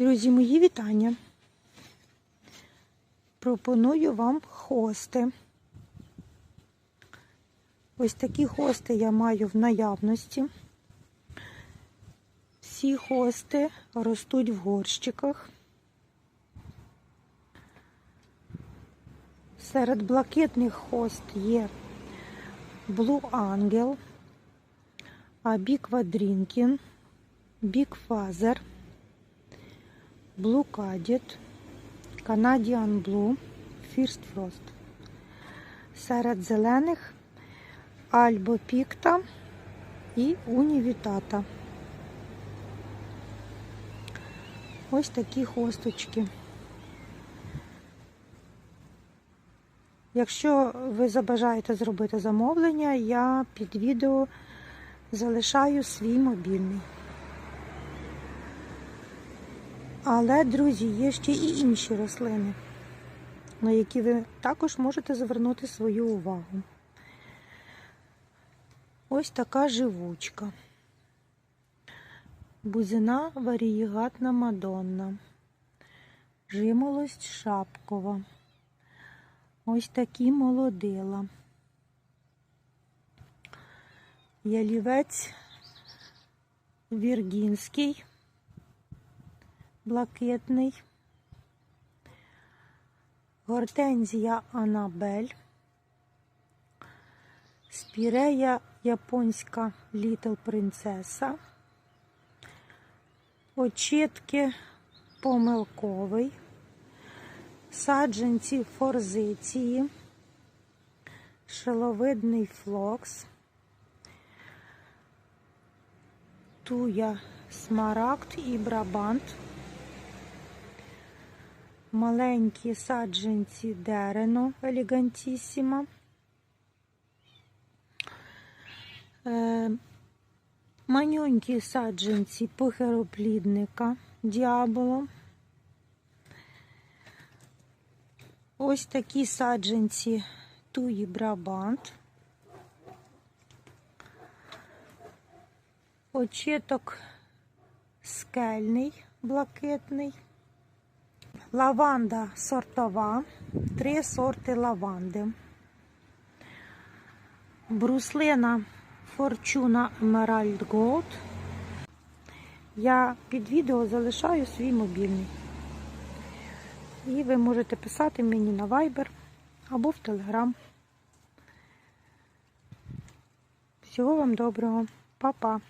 Друзі, мої вітання. Пропоную вам хости. Ось такі хости я маю в наявності. Всі хости ростуть в горщиках. Серед блакитних хост є Blue Angel, Big Drinking, Big Father, Blue Cadet, Canadian Blue, First Frost. Серед зелених Альбо Пікта і Унівітата. Ось такі хосточки. Якщо ви забажаєте зробити замовлення, я під відео залишаю свій мобільний. Але, друзі, є ще і інші рослини, на які ви також можете звернути свою увагу. Ось така живучка. Бузина варієгатна Мадонна. Жимолость шапкова. Ось такі молодила. Ялівець Віргінський, блакитний, гортензія Анабель, спірея японська Літл Принцеса, очітки помилковий. Саджанці форзиції, шиловидний флокс, туя смарагд і брабант, маленькі саджанці дерено елегантісіма, е, манюнькі саджанці похероплідника діаболо. Ось такі саджанці туї брабант. Очіток скельний, блакитний. Лаванда сортова, три сорти лаванди. Бруслина Fortuna Emerald Gold. Я під відео залишаю свій мобільний. І ви можете писати мені на Viber або в Telegram. Всього вам доброго. Па-па.